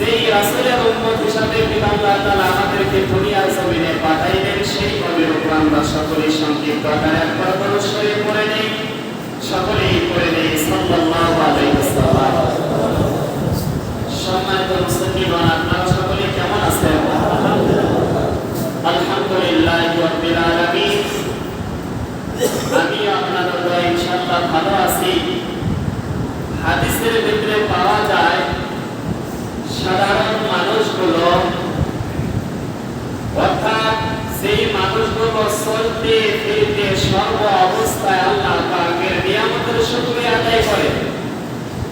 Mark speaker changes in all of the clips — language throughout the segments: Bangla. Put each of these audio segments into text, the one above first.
Speaker 1: যেই রাসূলের উম্মত হিসাবে আল্লাহ তাআলা আমাদেরকে দুনিয়ার জমিনে পাঠাইলেন, সেই নবীর উপর আমরা সকলেই সংক্ষিপ্ত আকারে একবার পরস্পরে পড়ে নেই। সকলেই পড়ে নেই, সাল্লাল্লাহু আলাইহি ওয়াসাল্লাম। সম্মানিত মুসলিমগণ আপনারা সকলে কেমন আছেন? আলহামদুলিল্লাহ রাব্বিল আলামিন। আমি আপনাদের দয়া ইনশাআল্লাহ ভালো আছি। হাদিসের ভিতরে পাওয়া যায় সাধারণ মানুষগুলো, অর্থাৎ সেই মানুষগুলো চলতে ফিরতে সর্ব অবস্থায় আল্লাহ পাকের নিয়ামতের শুকরিয়া আদায় করে।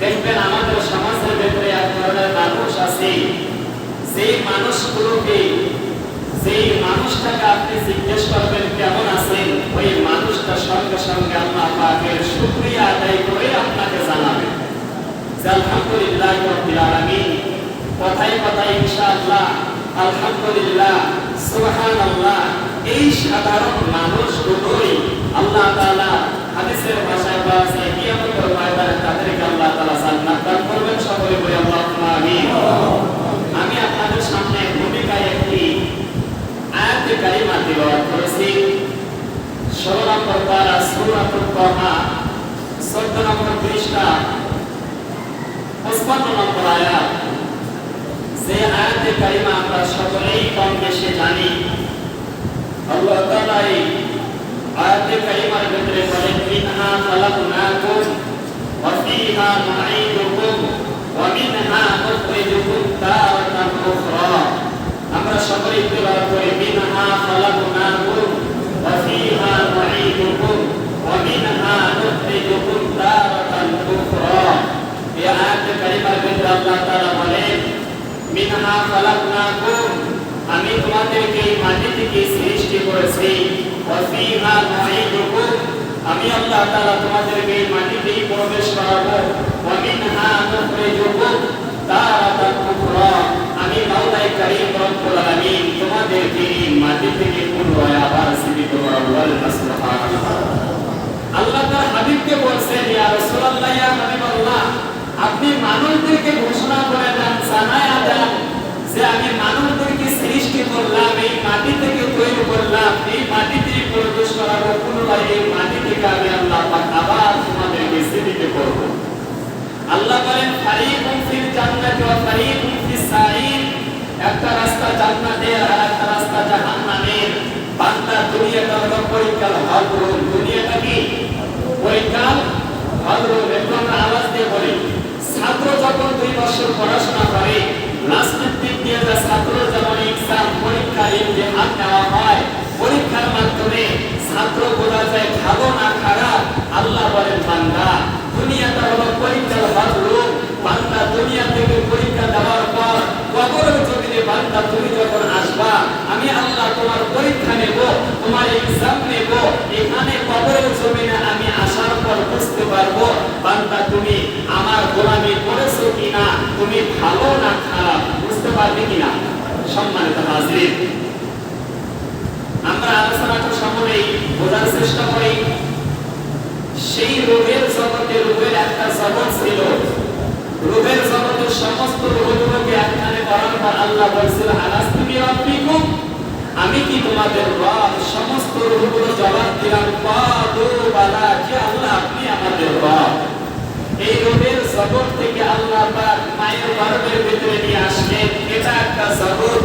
Speaker 1: দেখবেন আমাদের সমাজের ভেতরে এক ধরনের মানুষ আছে সেই মানুষগুলোকে সেই মানুষটাকে আপনি জিজ্ঞেস করবেন, কেমন আছেন? ওই মানুষটা সঙ্গে সঙ্গে আল্লাহ পাকের শুকরিয়া আদায় করে আপনাকে জানাবে। আলহামদুলিল্লাহ রাব্বিল আলামিন কথায় কথায় ইনশাআল্লাহ, আলহামদুলিল্লাহ, সুবহানাল্লাহ, এই সাধারণ মানুষগুলোই আল্লাহ তাআলা হাদিসের ভাষায় বলা আছে কিয়ামতের ময়দানে তাদেরকে আল্লাহ তাআলা জান্নাত দান করবেন, সকলে বলি আল্লাহুম্মা আমিন। আমি আপনাদের সামনে ভূমিকায় একটি আয়াতে কারিমা তিলাওয়াত করেছি। 16 নম্বর পারা সূরাতুল তাহা 14 নম্বর পৃষ্ঠা 55 নম্বর আয়াত। যে আয়াতে কারিমা আমরা সকলেই কম বেশি জানি। আল্লাহ তাআলা এই আয়াতে কারিমার ভিতরে বলেন, মিনহা খালাকনাকুম ওয়া ফিহা নুঈদুকুম ওয়া মিনহা নুখরিজুকুম তারাতান উখরা। আমরা সকলেই তেলাওয়াত করি, মিনহা খালাকনাকুম ওয়া ফিহা নুঈদুকুম ওয়া মিনহা নুখরিজুকুম তারাতান উখরা। এই আয়াতে কারিমার ভিতরে আল্লাহ তাআলা মিনহা খালাকনাকুম। আমি তোমাদেরকে মাটি থেকে সৃষ্টি করেছি। ওয়া ফিহা নুঈদুকুম আমি আল্লাহ তাআলা তোমাদেরকে মাটিতেই প্রবেশ করাবো। ওয়া মিনহা নুখরিজুকুম। তারাতান উখরা। আমি মাওলাই কারীম রব্বুল আলামিন তোমাদেরকে মাটি থেকে পুনরায় আবার জীবিত করাবো। আল্লাহ সুবহানাল্লাহ। আল্লাহ তার হাবিবকে বলছেন, ইয়া রাসূলুল্লাহ, ইয়া হাবিবাল্লাহ। আপনি মানুষদেরকে ঘোষণা করে দেন জানায়া দেন যে আমি মানুষদেরকে সৃষ্টি করলাম, এই মাটি থেকে তৈরি করলাম, এই মাটিতে প্রবেশ করাবো পুনরায় এই মাটি থেকে আমি আল্লাহ আবার তোমাদেরকে জীবিত করব। আল্লাহ বলেন, ফারিকুম ফিল জান্নাতি ওয়া ফারিকুম ফিস সাঈর একটা রাস্তা জান্নাতের আর একটা রাস্তা জাহান্নামের বান্দা দুনিয়াটা হলো পরীক্ষার হল দুনিয়াটা কি? পরীক্ষার হল রুম আওয়াজ দিয়ে বলি। ছাত্র যখন দুই বছর পড়াশোনা করে। দিক দিয়ে ছাত্র যেমন এক্সাম পরীক্ষা ইমতিহান হয়, পরীক্ষার মাধ্যমে ছাত্র বোঝা যায় ভালো না খারাপ, আল্লাহ বলেন বান্দা দুনিয়াটা হলো পরীক্ষার বান্দা দুনিয়া থেকে পরীক্ষা দেওয়ার পর কবরের জমিনে, বান্দা তুমি যখন আসবা, আমি আল্লাহ তোমার পরীক্ষা নেব তোমার এক্সাম নেব এখানে কবরের জমিনে আমি আসার পর বুঝতে পারব বান্দা তুমি আমার গোলামি করেছ কিনা তুমি ভালো না খারাপ, বুঝতে পারবে কিনা? সম্মানিত হাজরিন, আমরা আলোচনাটা সকলেই বোঝার চেষ্টা করি, সেই রোগের জগতে রোগের একটা জগৎ ছিল। রোগের জগতের সমস্ত রোগগুলোকে একখানে করার পর আল্লাহ বলছিল আলাস্তুমি রব্বিকুম? আমি কি তোমাদের রব? সমস্ত রোগগুলো জবাব দিলাম পাদু বালা যে আল্লাহ, আপনি আমাদের রব? এই রোগের জগৎ থেকে আল্লাহ পাক মায়ের গর্ভের ভিতরে নিয়ে আসলেন। এটা একটা জগৎ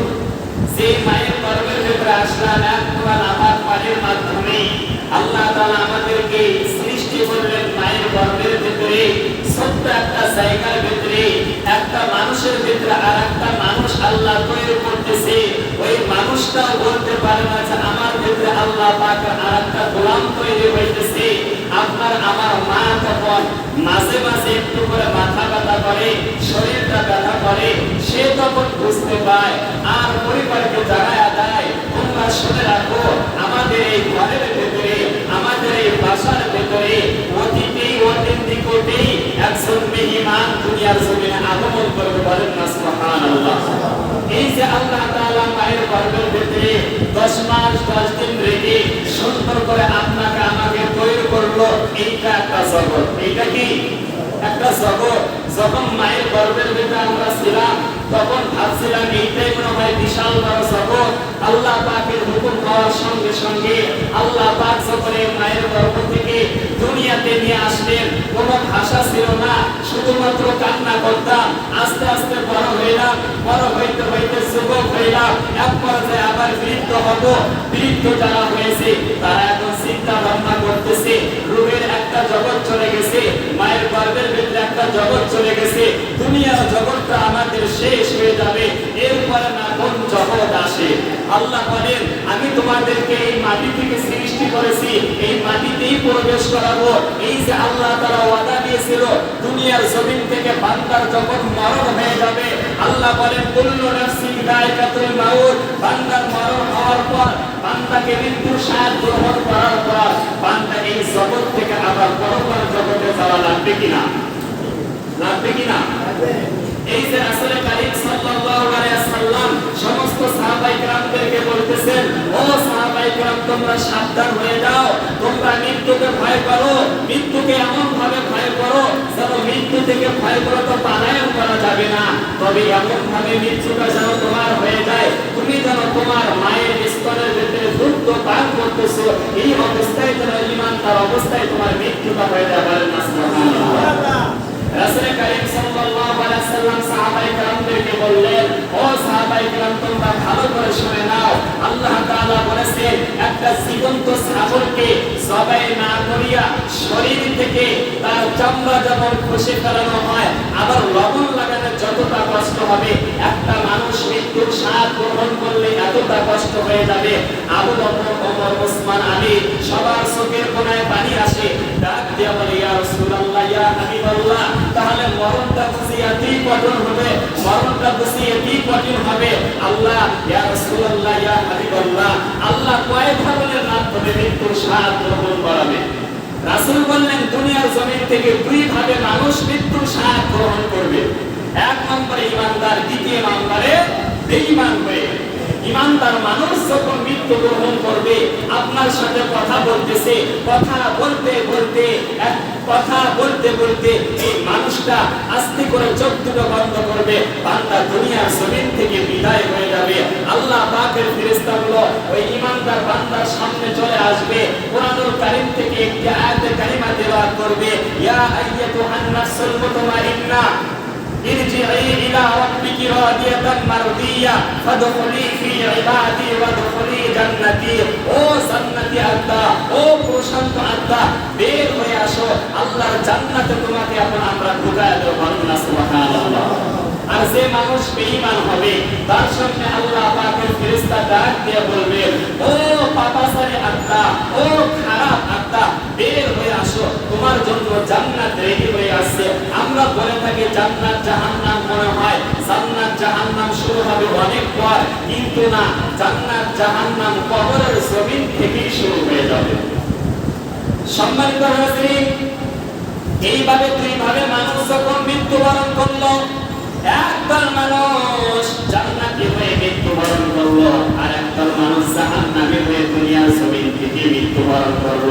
Speaker 1: সেই মায়ের গর্ভের ভিতরে আসলাম একবার আমার পানির মাধ্যমে। আল্লাহ তাআলা আমাদেরকে সৃষ্টি করলেন মায়ের গর্ভের ভিতরে। ছোট্ট একটা জায়গার ভিতরে, একটা মানুষের ভিতরে আর একটা মানুষ আল্লাহ তৈরি করতেছে। ওই মানুষটাও বলতে পারে না যে আমার ভিতরে আল্লাহ পাক আর একটা গোলাম তৈরি হইতেছে। আপনার আমার মা তখন মাঝে মাঝে একটু করে মাথা ব্যথা করে, শরীরটা ব্যথা করে, সে তখন বুঝতে পায়, আর পরিবারকে জানায় দেয়, তোমরা শুনে রাখো, আমাদের এই ঘরের ভেতরে আমাদের এই বাসার ভেতরে অতীতেই অতীত নিকটেই একজন মেহমান দুনিয়ার জমিনে আগমন করবে বলেন না সুবহানাল্লাহ এই যে আল্লাহ তাআলা মায়ের গর্ভের ভেতরে 10 মাস 10 দিন রেখে সুন্দর করে আপনাকে আমাকে তৈরি করল এইটা একটা জগৎ যখন মায়ের গর্ভের ভেতরে আমরা ছিলাম, তখন ভাবছিলাম, এইটাই মনে হয় বিশাল বড় জগৎ আল্লাহ পাকের হুকুম হওয়ার সঙ্গে সঙ্গে আল্লাহ পাক যখন মায়ের গর্ভ থেকে দুনিয়াতে নিয়ে আসলেন, কোনো ভাষা ছিল না, শুধুমাত্র কান্না করতাম, আস্তে আস্তে বড় হইলাম, বড় হইতে হইতে যুবক হইলাম, এক পর্যায়ে আবার বৃদ্ধ হব। বৃদ্ধ যারা হয়েছে, তারা এখন চিন্তা ভাবনা করতেছে একটা জগৎ চলে গেছে, মায়ের গর্ভের ভিতরে একটা জগৎ চলে গেছে, দুনিয়ার জগৎটা আমাদের শেষ হয়ে যাবে, এরপরে না কোন জগৎ আসে। আল্লাহ বলেন, আমি তোমাদেরকে এই মাটি থেকে সৃষ্টি করেছি, এই মাটিতেই প্রবেশ করাবো। এই যে আল্লাহ তারা ওয়াদা দিয়েছিল, দুনিয়ার জমিন থেকে বান্দার জগৎ মরণ হয়ে যাবে। আল্লাহ বলেন, কুল্লু নাফসিন দায়কাতুল মাউত, বান্দার মরণ হওয়ার পর বান্দাকে মৃত্যুর স্বাদ গ্রহণ করার পর বান্দা এই জগৎ থেকে আবার পরপর জগতে যাওয়া লাগবে কিনা? লাগবে কিনা? এই যে তোমরা সাবধান হয়ে যাও। তোমরা মৃত্যুকে ভয় করো। মৃত্যুকে এমন ভাবে ভয় করো যেন মৃত্যু থেকে ভয় করো তো পালায়ন করা যাবে না। তবে এমন ভাবে মৃত্যুটা যেন তোমার হয়ে যায়। তুমি যেন তোমার মায়ের স্তনের ভেতরে দুধ পান করতেছো, এই অবস্থায় যেন ইমান তার অবস্থায় তোমার মৃত্যুটা হয়ে বলেন না আবার লবণ লাগানো যতটা কষ্ট হবে, একটা মানুষ মৃত্যুর স্বাদ গ্রহণ করলে এতটা কষ্ট হয়ে যাবে। আবু বকর সবার চোখের কোনায় পানি আসে, ডাক দিয়া বলে, ইয়া রাসূলুল্লাহ ইয়া হাবিবাল্লাহ, তাহলে মরণটা বুঝি এতই কঠিন হবে, মরণটা বুঝি এতই কঠিন হবে। আল্লাহ, ইয়া রাসূলুল্লাহ, ইয়া হাবিবাল্লাহ, আল্লাহ কয় ধরনের মাধ্যমে মৃত্যুর স্বাদ গ্রহণ করাবে রাসূল বললেন, দুনিয়ার জমিন থেকে দুই ভাবে মানুষ মৃত্যুর স্বাদ গ্রহণ করবে। এক নম্বরে ইমানদার, দ্বিতীয় নম্বরে বেঈমান হয়ে ইমানদার মানুষ যখন মৃত্যু গ্রহণ করবে, আপনার সাথে কথা বলতেছে, কথা বলতে বলতে কথা বলতে বলতে এই মানুষটা আস্তে করে চোখ দুটো বন্ধ করবে, বান্দা দুনিয়ার জমিন থেকে বিদায় হয়ে যাবে। আল্লাহ পাকের ফেরেশতাগুলো ওই ইমানদার বান্দার সামনে চলে আসবে, কোরআনুল কারীম থেকে একটি আয়াতে কারিমা দেওয়া করবে, ইয়া আইয়াতুহান নাফসুল মুতমাইন্না ارجعي إلى ربك راضية مرضية فادخلي في عبادي وادخلي جنتي ও জান্নাতি আত্মা ও প্রশান্ত আত্মা বের হয়ে আসো আল্লাহর জান্নাতে তোমাকে এখন আমরা ঢুকায় দেব বলুন না সুবহানাল্লাহ আর যে মানুষ বেঈমান হবে তার সামনে আল্লাহ পাকের ফেরেশতা ডাক দিয়ে বলবে ও পাপাসারি আত্মা ও খারাপ আত্মা বের হয়ে আসো তোমার জন্য জান্নাত রেডি হয়ে আসছে আমরা বলে থাকি, জান্নাত জাহান্নাম মনে হয়। জান্নাত জাহান্নাম শুরু হবে অনেক পর, কিন্তু না, জান্নাত জাহান্নাম কবরের জমিন থেকেই শুরু হয়ে যাবে। সম্মানিত এইভাবে দুই ভাবে মানুষ যখন মৃত্যুবরণ করল, একদল মানুষ জান্নাতি হয়ে মৃত্যুবরণ করল, আর একদল মানুষ জাহান্নামী হয়ে দুনিয়ার জমিন থেকে মৃত্যুবরণ করল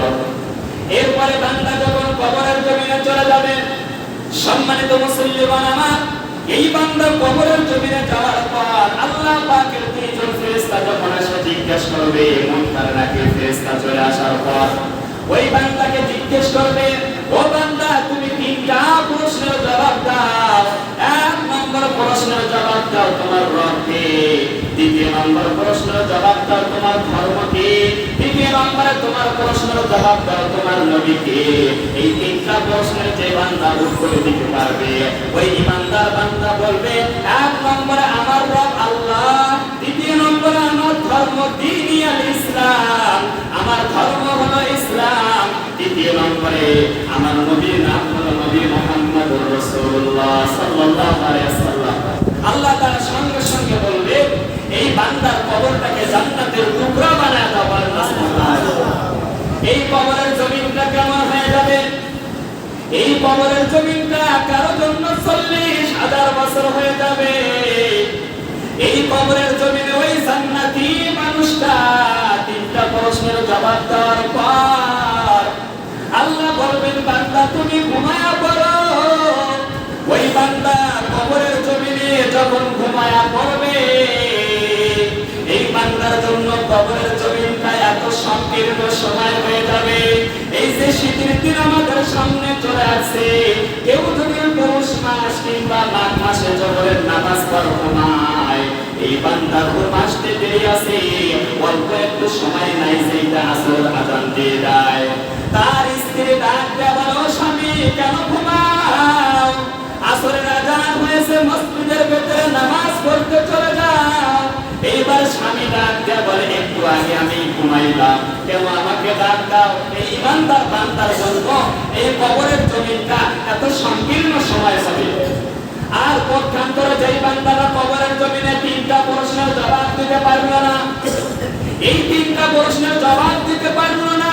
Speaker 1: এরপরে বান্দা যখন কবরের জমিনে চলে যাবে সম্মানিত মুসল্লিমান আমার, এই বান্দা কবরের জমিনে যাওয়ার পর আল্লাহ পাকের দুইজন ফেরেশতা যখন এসে জিজ্ঞেস করবে, মন তার নাকি ফেরেশতা চলে আসার পর? ওই বান্দাকে জিজ্ঞেস করবে, ও বান্দা, তুমি তিনটা প্রশ্নের জবাব দাও। প্রশ্নের জবাব দাও তোমার দ্বিতীয় নম্বর প্রশ্নের জবাব দাও তোমার ধর্মকে। তৃতীয় নম্বরে তোমার প্রশ্নের জবাব দাও তোমার নবীকে। এই তিনটা প্রশ্নের যে বান্দা উত্তর দিতে পারবে, ওই ইমানদার বান্দা বলবে, এক নম্বরে আমার আল্লাহ, দ্বিতীয় নম্বরে আমার ধর্ম ইসলাম, আমার ধর্ম হলো ইসলাম। তৃতীয় নম্বরে আমার নবীর নাম হলো নবী মুহাম্মদুর রাসূলুল্লাহ সাল্লাল্লাহু আলাইহি আল্লাহ তাআলা সঙ্গে সঙ্গে বলবে, এই বান্দার কবরটাকে জান্নাতের টুকরা বানায় দাও এই কবরের জমিনটা কেমন হয়ে যাবে? এই কবরের জমিনটা কারও জন্য চল্লিশ হাজার বছর হয়ে যাবে। এই কবরের জমিনে ওই জান্নাতি মানুষটা তিনটা প্রশ্নের জবাব দেওয়ার পর আল্লাহ বলবেন, বান্দা, তুমি ঘুমায়া পড়ো। কবরের জমিনটা এত সংকীর্ণ সময় হয়ে যাবে। এই যে শীতের দিন আমাদের সামনে চলে আসছে, কেউ যদি পৌষ মাস কিংবা মাঘ মাসে জবরের নামাজ পড়ো ঘুমায়, এই বান্দা ঘুম আসতে দেরি আছে, অল্প একটু সময় নাই সেইটা আসর আজান দিয়ে দেয়। তার স্ত্রী ডাক দেয়া স্বামী কেন ঘুমাও আসরের আজান হয়েছে, মসজিদের ভেতরে নামাজ পড়তে চলে এইবার স্বামী ডাক বলে, একটু আগে আমি ঘুমাইলাম। কেন আমাকে ডাক দাও। এই ইমানদার বান্দার জন্য এই কবরের জমিনটা এত সংকীর্ণ সময় হবে আর পক্ষান্তরে যেই বান্দারা কবরের জমিনে তিনটা প্রশ্নের জবাব দিতে পারল না, এই তিনটা প্রশ্নের জবাব দিতে পারল না।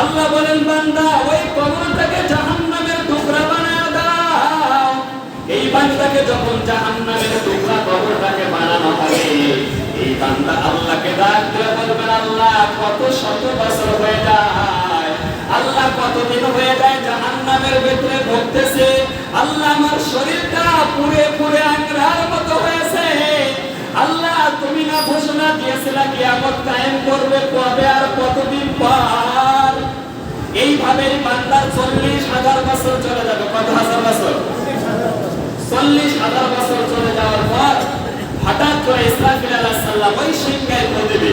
Speaker 1: আল্লাহ বলেন, বান্দা, ওই কবরটাকে জাহান্নামের টুকরা বান্দাকে যখন জাহান্নামের টুকরা কবরটাকে বানানো হবে, এই বান্দা আল্লাহকে ডাক দিয়ে বলবেন, আল্লাহ, কত শত বছর হয়ে যায়, আল্লাহ কতদিন হয়ে যায় জাহান্নামের ভেতরে ভুগতেছে, আল্লাহ আমার শরীরটা পুরে পুরে আংরার মতো হয়েছে, আল্লাহ, তুমি না ঘোষণা দিয়েছিলে কিয়ামত কায়েম করবে কবে আর কতদিন পর? এইভাবে বান্দার চল্লিশ হাজার বছর চলে যাবে, কত হাজার বছর? চল্লিশ হাজার বছর চলে যাওয়ার পর হঠাৎ করে ইসরাফিল আলাহ সাল্লাম ওই সিংহায় করে দেবে।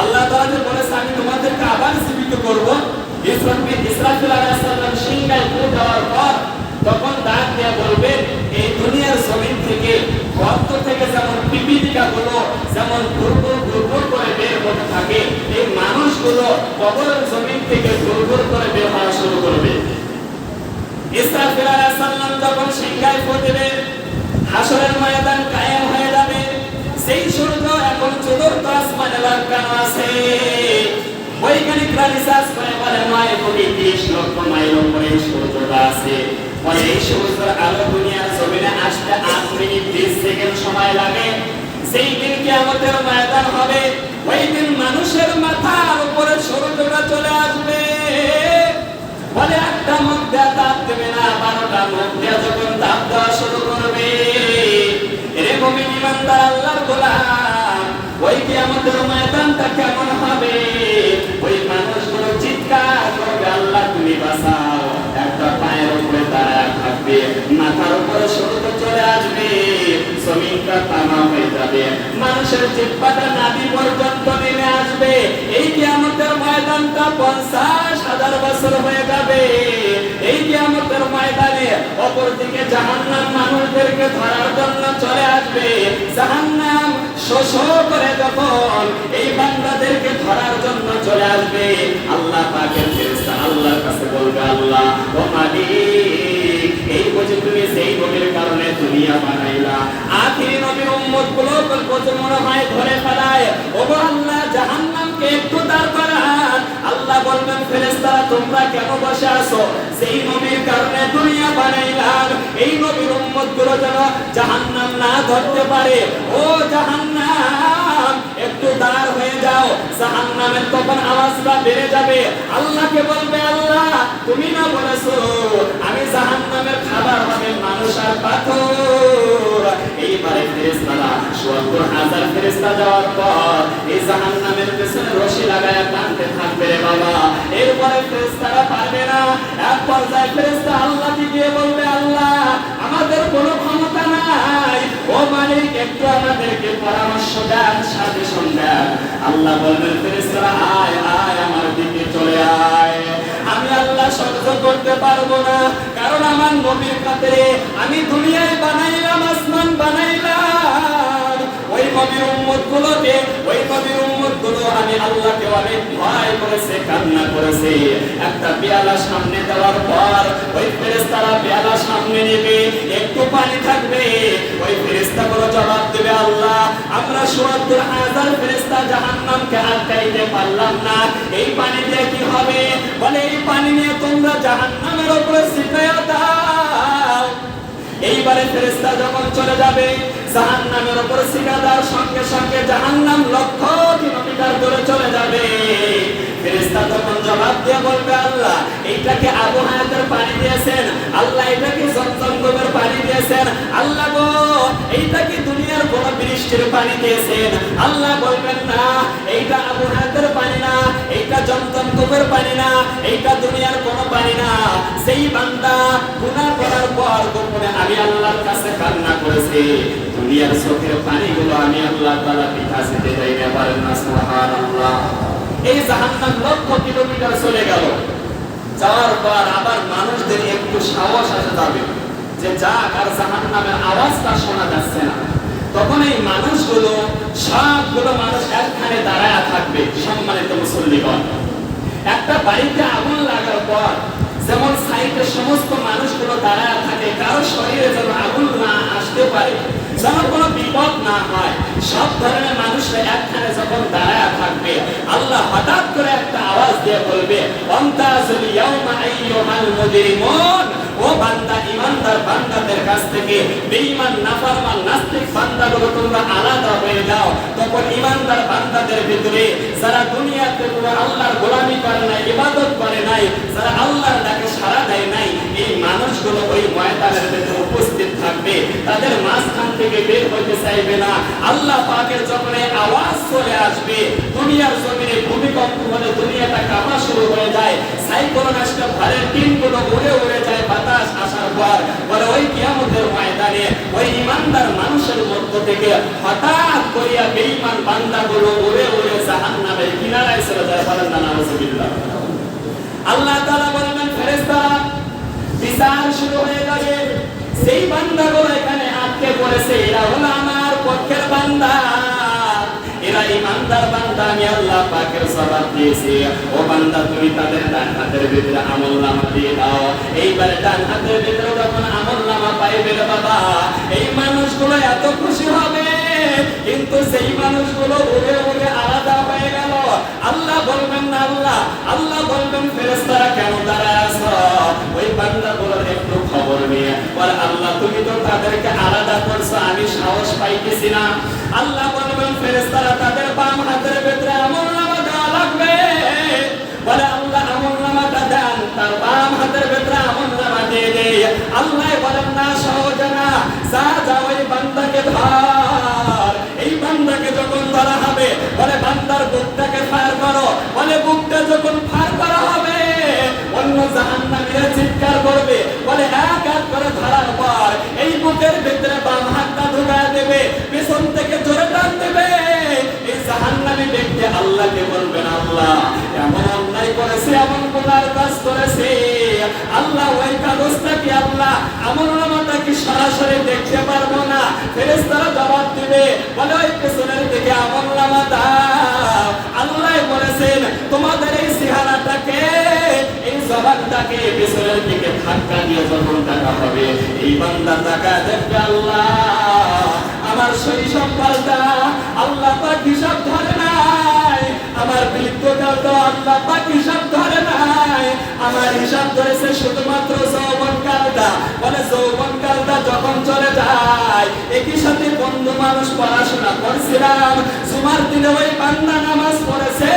Speaker 1: আল্লাহ তাআলা বলেছে, আমি তোমাদেরকে আবার জীবিত করব। ইসরাফিল ইসরাফিল আলাহ সাল্লাম করে দেওয়ার পর তখন ডাক দিয়ে বলবে, এই দুনিয়ার জমিন থেকে, গর্ত থেকে যেমন পিপিলিকা গুলো যেমন ঘুরঘুর ঘুরঘুর করে বের হতে থাকে, এই মানুষগুলো কবরের জমিন থেকে ঘুরঘুর করে বের হওয়া শুরু করবে। ইসরাফিল আলাইহিস সালাম হাসরের ময়দান কায়েম হয়ে যাবে। সেই সূর্য এখন চতুর্থ আসমানে আছে। করে বলে নয় কোটি তিরিশ লক্ষ মাইল উপরে সূর্যটা আছে। ফলে এই সূর্যের আলো জমিনে আসতে আট মিনিট বিশ সেকেন্ড সময় লাগে। সেই দিন কিয়ামতের ময়দান হবে। ওই দিন মানুষের মাথার উপরে সূর্যটা চলে আসবে। বলে একটা মুখ দেয়া তাপ দেবে না বারোটা মুখ দেয়া যখন তাপ দেওয়া শুরু করবে। এরকম ইমানদার, আল্লাহর গোলাম, ওই কি আমাদের ময়দানটা কেমন হবে? ওই মানুষগুলো চিৎকার করবে, আল্লাহ তুমি একটা পায়ের উপরে দাঁড়ায় থাকবে, মাথার উপরে চলে আসবে, জমিনটা তামা হয়ে যাবে। মানুষের জিব্বাটা নাভি পর্যন্ত নেমে আসবে। এই কিয়ামতের ময়দানটা পঞ্চাশ হাজার বছর হয়ে যাবে। এই কিয়ামতের ময়দানে অপরদিকে জাহান্নাম মানুষদেরকে ধরার জন্য চলে আসবে। জাহান্নাম শোষ করে যখন এই বান্দাদেরকে ধরার জন্য চলে আসবে, আল্লাহ পাকের ফেরেশতা আল্লাহর কাছে বলবে, আল্লাহ, ও এই বুঝি তুমি সেই নবীর কারণে দুনিয়া বানাইলা। আখিরি নবীর উম্মতগুলো বলতে মনে হয় ধরে ফেলায় ও বলবেন ফেরেশতারা তোমরা কেন বসে আছো? সেই নবীর কারণে দুনিয়া বানাইলাম। এই নবীর উম্মতগুলো যেন জাহান্নাম না ধরতে পারে। ও জাহান্নাম, একটু দাঁড় হয়ে যাও। জাহান্নামের তখন আওয়াজটা বেড়ে যাবে। আল্লাহকে বলবে, আল্লাহ, তুমি না বলেছ, আমি জাহান্নামের খাবার হবে মানুষ আর পাথর। এইবারে ফেরেশতারা সত্তর হাজার ফেরেশতা যাওয়ার পর এই জাহান্নামের পেছনে রশি লাগায় টানতে থাকবে রে বাবা। এরপরে ফেরেশতারা পারবে না। এক পর্যায়ে ফেরেশতা আল্লাহকে গিয়ে বলবে আল্লাহ? আমাদের কোনো ক্ষমতা নাই। ও মালিক, একটু আমাদেরকে পরামর্শ দেন আল্লাহ বলবেন আয় আয়, আমার দিকে চলে আয়। আমি আল্লাহ সহ্য করতে পারব না। কারণ আমার নবীর কাতে আমি দুনিয়ায় বানাইলাম, আসমান বানাইলাম। নবীর উম্মত গুলোকে ওই নবীর উম্মতগুলো আমি আল্লাহকে অনেক ভয় করেছে, কান্না করেছে। একটা পেয়ালা সামনে দেওয়ার পর, ওই ফেরেশতারা পেয়ালা সামনে নেবে, একটু পানি থাকবে, ওই ফেরেশতা গুলো জবাব দেবে, আল্লাহ, আমরা সত্তর হাজার ফেরেশতা জাহান্নামকে আটকাইতে পারলাম না। এই পানি দিয়ে কি হবে? বলে, এই পানি নিয়ে তোমরা জাহান্নামের উপরে দাও। এইবারে ফেরেশতা যখন চলে যাবে জাহান্নামের উপর সিগা দেওয়ার সঙ্গে সঙ্গে জাহান্নাম লক্ষ কিলোমিটার দূরে চলে যাবে। জবাব দিয়ে বলবে আল্লাহ, এইটাকে আবু হায়াতের পানি দিয়েছেন, আল্লাহ এটাকে জমজম পানি দিয়েছেন। আল্লাহ গো এইটা কি দুনিয়ার বড় বৃষ্টির পানি দিয়েছেন। আল্লাহ বলবেন, না, এইটা আবু হাতের পানি না, এইটা জমজম কূপের পানি না, এইটা দুনিয়ার কোনো পানি না। সেই বান্দা গুনাহ করার পর গোপনে আমি আল্লাহর কাছে কান্না করেছি। দুনিয়ার চোখের পানিগুলো আমি আল্লাহ তাআলা পিতা দিতে দেই না পারেন না, সুবহানাল্লাহ। এই জাহান্নাম লক্ষ কিলোমিটার চলে গেল। যাওয়ার আবার মানুষদের একটু সাহস আসে যাবে যে যাক আর জাহান্নামের আওয়াজটা শোনা যাচ্ছে না। তখন এই মানুষগুলো, সবগুলো মানুষ একখানে দাঁড়ায় থাকবে সম্মানিত মুসল্লিগণ। একটা বাড়িতে আগুন লাগার পর যেমন সাইটে সমস্ত মানুষগুলো দাঁড়ায় থাকে, কারও শরীরে যেন আগুন না আসতে পারে, যেন কোনো বিপদ না হয়, সব ধরনের মানুষরা একখানে যখন দাঁড়ায় থাকবে, আল্লাহ হঠাৎ করে একটা আওয়াজ দিয়ে বলবে মুজরিমুন? ও বান্দা, ইমানদার থেকে বেঈমান নাফরমান নাস্তিক বান্দাগুলো তোমরা আলাদা হয়ে যাও। তখন ইমানদার বান্দাদের ভিতরে যারা দুনিয়াতে পুরো আল্লাহর গোলামি করে নাই, ইবাদত করে নাই, যারা আল্লাহর ডাকে সাড়া দেয় নাই, এই মানুষগুলো ওই ময়দানের ভিতরে উপস্থিত থাকবে। তাদের মাঝখান থেকে বের হতে চাইবে না। আল্লাহ পাকের যখন আওয়াজ চলে আসবে। দুনিয়ার জমিনে ভূমিকম্প হলে দুনিয়াটা কাঁপা শুরু হয়ে যায়। সাইক্লোন আসলে ঘরের টিনগুলো উড়ে উড়ে যায়, বাতাস আসার পর বলে, ওই কিয়ামতের ময়দানে ওই ইমানদার মানুষের মধ্য থেকে হঠাৎ করিয়া বেঈমান বান্দাগুলো উড়ে উড়ে জাহান্নামের কিনারায় চলে যায়। বলেন না, নাউজুবিল্লাহ। আল্লাহ তাআলা বলবেন ফেরেশতারা, বিচার শুরু হয়ে যাবে সেই বান্দাগুলো এখানে আটকে পড়েছে, এরা হলো আমার পক্ষের বান্দা। এরা ইমানদার বান্দা, আমি আল্লাহ পাকের জবাব দিয়েছি। ও বান্দা, তুমি তাদের ডান হাতের ভিতরে আমল নামা দিয়ে দাও। এইবার ডান হাতের ভিতরে যখন আমল নামা পাইবে বাবা, এই মানুষগুলো এত খুশি হবে। কিন্তু সেই মানুষগুলো উড়ে উড়ে আলাদা হয়ে গেল। আল্লাহ বলবেন না, আল্লাহ আল্লাহ বলবেন, ফেরেশতারা কেন দাঁড়ায় আছো? ওই বান্দাগুলোর একটু খবর নিয়ে, বলে, আল্লাহ, তুমি তো তাদেরকে আলাদা করছ, আমি সাহস পাইতেছি না। আল্লাহ বলবেন বান্দাকে ধর। এই বান্দাকে যখন ধরা হবে, বলে বান্দার বুকটাকে ফায়ার করো। বলে বুকটা যখন ফায়ার করা হবে, অন্য জাহান্নামীরা চিৎকার করবে। বলে এক এক করে ধরার পর এই বুকের ভিতরে বাম হাতটা ঢুকায় দেবে, পেছন থেকে জোরে টান দেবে। এই জাহান্নামী ব্যক্তি আল্লাহকে বলবেন, আল্লাহ, এমন অন্যায় করেছে, এমন গুনার কাজ করেছে। আল্লাহ, ওই কাগজটা কি আল্লাহ? নামাটা কি সরাসরি দেখতে পারব না? ফেরেশতারা জবাব দিবে, বলে ওই পেছনের দিকে আমল নামা আল্লাহ বলেছেন, তোমাদের এই চেহারাটাকে, এই জবানটাকে পেছনের দিকে ধাক্কা দিয়ে যখন টাকা হবে, এই বান্দা টাকা দেখবে আল্লাহ, আমার শৈশব কালটা আল্লাহ পাক হিসাব ধরে নাই, আমার বৃদ্ধকালটা আল্লাহ পাক হিসাব ধরে আমার হিসাব ধরেছে শুধুমাত্র যৌবন কালটা। বলে যৌবন কালটা যখন চলে যায়, একই সাথে বন্ধু মানুষ পড়াশোনা করছিলাম। সুমার দিনে ওই বান্দা নামাজ পড়েছে,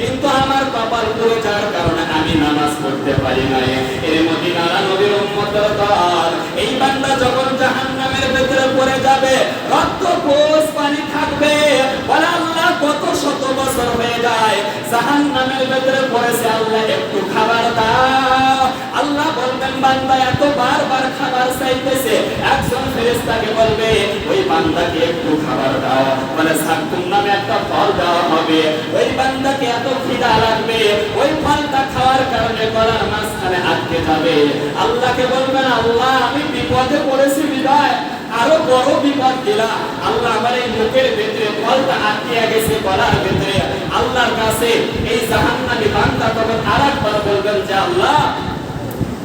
Speaker 1: কিন্তু আমার কপাল পুড়ে যাওয়ার কারণে আমি নামাজ পড়তে পারি নাই। এর মদিনারা নবীর উম্মতের দল। এই বান্দা যখন জাহান্নামের ভেতরে পড়ে যাবে, রক্ত কোষ জাহান্নামের ভেতরে পড়েছে আল্লাহ, একটু খাবার আল্লাহ বলবেন, বান্দা এত খাবার চাইতেছে। একজন বলবে, ওই বান্দাকে একটু খাবার সাকুম নামে একটা ফল দেওয়া হবে। ওই বান্দাকে এত লাগবে। ওই ফলটা খাওয়ার কারণে গলার মাঝখানে আটকে যাবে। আল্লাহকে বলবেন, আল্লাহ, আমি বিপদে পড়েছি, বিদায়। আরও বড় বিপদ দিলা আল্লাহ আমার এই মুখের ভেতরে ফলটা আটকে গেছে, গলার ভেতরে আল্লাহর কাছে এই জাহান্নামী বান্দা তখন আরেকবার বলবেন যে আল্লাহ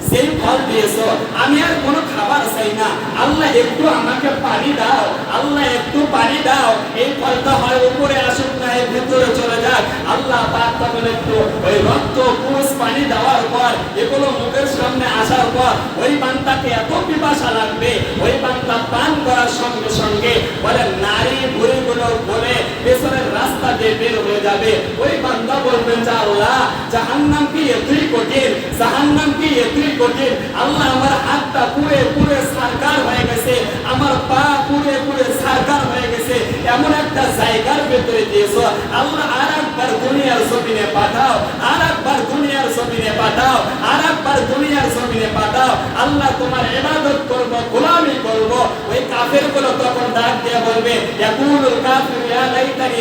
Speaker 1: সেই ফল দিয়েছ। আমি আর কোনো খাবার চাই না। আল্লাহ একটু আমাকে পানি দাও। আল্লাহ একটু পানি দাও। এই ফলটা হয় উপরে আসুক না, এর ভিতরে চলে যাক। আল্লাহ পাক তখন একটু ওই রক্ত পুষ পানি দেওয়ার পর, এগুলো মুখের সামনে আসার পর, ওই বান্দাকে এত পিপাসা লাগবে, ওই বান্দা পান করার সঙ্গে সঙ্গে বলে, নারী ভুড়িগুলো বলে পেছনের রাস্তা দিয়ে বের হয়ে যাবে। ওই বান্দা বলবেন যে আল্লাহ, জাহান্নাম কি এতই কঠিন? জাহান্নাম কি এতই কঠিন? আল্লাহ আমার হাতটা পুরে পুরে সারকার হয়ে গেছে, আমার পা পুরে পুরে সারকার হয়ে গেছে। এমন একটা জায়গার ভেতরে দিয়েছ, আল্লাহ আর একবার দুনিয়ার জমিনে পাঠাও আর একবার দুনিয়ার জমিনে পাঠাও আর একবার দুনিয়ার জমিনে পাঠাও। আল্লাহ তোমার ইবাদত করব, গোলামি করব। ওই কাফেরগুলো তখন ডাক দিয়ে বলবে, ইয়াকুলুল কাফির, ইয়া লাইতানি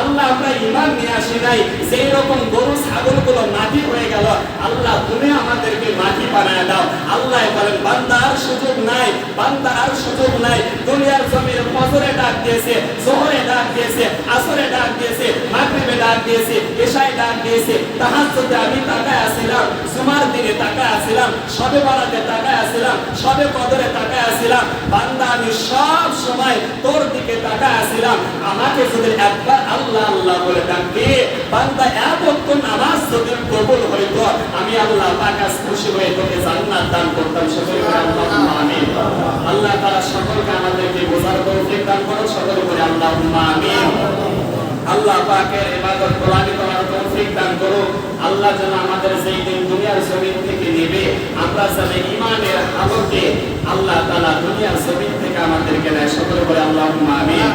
Speaker 1: আল্লাহ, আমরা ঈমান নিয়ে আসি নাই। সেই রকম গরু ছাগলগুলো মাটি হয়ে গেল। আল্লাহ, তুমি আমাদেরকে মাটি বানায় দাও। আল্লাহ বলেন, বান্দা আর সুযোগ নাই, বান্দা আর সুযোগ নাই। দুনিয়ার জমির ফজরে ডাক দিয়েছে, জোহরে ডাক দিয়েছে, আসরে ডাক দিয়েছে, মাগরিবে ডাক দিয়েছে, এশায় ডাক দিয়েছে। তাহাজ্জুদে আমি তাকায় আসিলাম জুমার দিনে তাকায় আসিলাম সবে বরাতে তাকায় আসিলাম সবে কদরে তাকায় আসিলাম বান্দা, আমি সব সময় তোর দিকে তাকায় আসিলাম আমাকে যদি একবার আল্লাহ আল্লাহ বলে ডাকবে, বান্দা এতক্ষণ নামাজ যদি কবুল হইতো, আমি আল্লাহ পাক খুশি হয়ে তোকে জান্নাত দান করতাম সকলে আমিন। আল্লাহ তাআলা সকলকে আমাদেরকে বোঝার তৌফিক দান করো সকলে করে আল্লাহুম্মা আমিন। আল্লাহ পাকের ইবাদত গোলামি করার তৌফিক দান করো। আল্লাহ যেন আমাদের যেই দিন দুনিয়ার জমিন থেকে নেবে, আমরা যেন ইমানের আলোকে আল্লাহ তাআলা দুনিয়ার জমিন থেকে আমাদেরকে নেয় সকলে করে আল্লাহুম্মা আমিন।